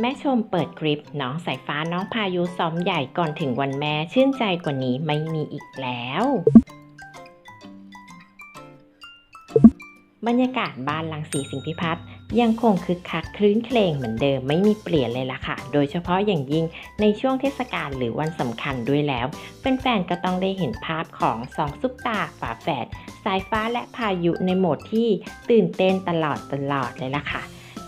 แม่ชมเปิดคลิปน้องสายฟ้าน้องพายุซ้อมใหญ่ก่อนถึงวันแม่ชื่นใจกว่านี้ไม่มีอีกแล้ว บรรยากาศบ้านลังสีสิงพิพัฒน์ยังคงคึกคักคลื้นเครงเหมือนเดิมไม่มีเปลี่ยนเลยล่ะค่ะ โดยเฉพาะอย่างยิ่งในช่วงเทศกาลหรือวันสำคัญด้วยแล้วแฟนๆก็ต้องได้เห็นภาพของสองซุปตาฝาแฝดสายฟ้าและพายุในโหมดที่ตื่นเต้นตลอดตลอดเลยล่ะค่ะ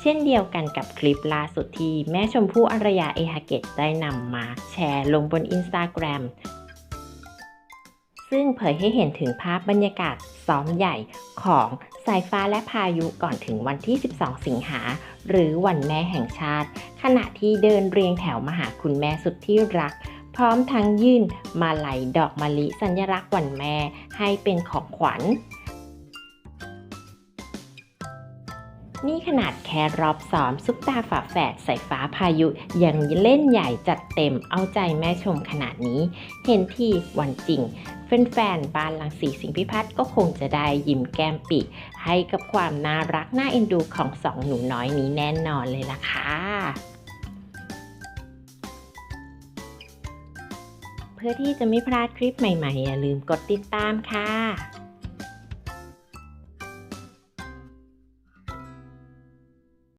ช่นเดียวกันกับคลิปล่าสุดที่แม่ชมพู่อารยาเอฮาเกตได้นำมาแชร์ลงบนอินสตาแกรมซึ่งเผยให้เห็นถึงภาพบรรยากาศซ้อมใหญ่ของสายฟ้าและพายุก่อนถึงวันที่ 12 สิงหา หรือวันแม่แห่งชาติ ขณะที่เดินเรียงแถวมาหาคุณแม่สุดที่รัก พร้อมทั้งยื่นมาลัยดอกมะลิสัญลักษณ์วันแม่ให้เป็นของขวัญ นี่ขนาดแค่รอบซ้อมซุปตาฝาแฝดสายฟ้าพายุ ยังเล่นใหญ่จัดเต็มเอาใจแม่ชมขนาดนี้ เห็นที่วันจริงแฟนๆบ้านลังสีสิงห์พิพัฒน์ก็คงจะได้ยิ้มแก้มปิ ให้กับความน่ารักน่าเอ็นดูของสองหนูน้อยนี้แน่นอนเลยล่ะค่ะเพื่อที่จะไม่พลาดคลิปใหม่ๆ อย่าลืมกดติดตามค่ะ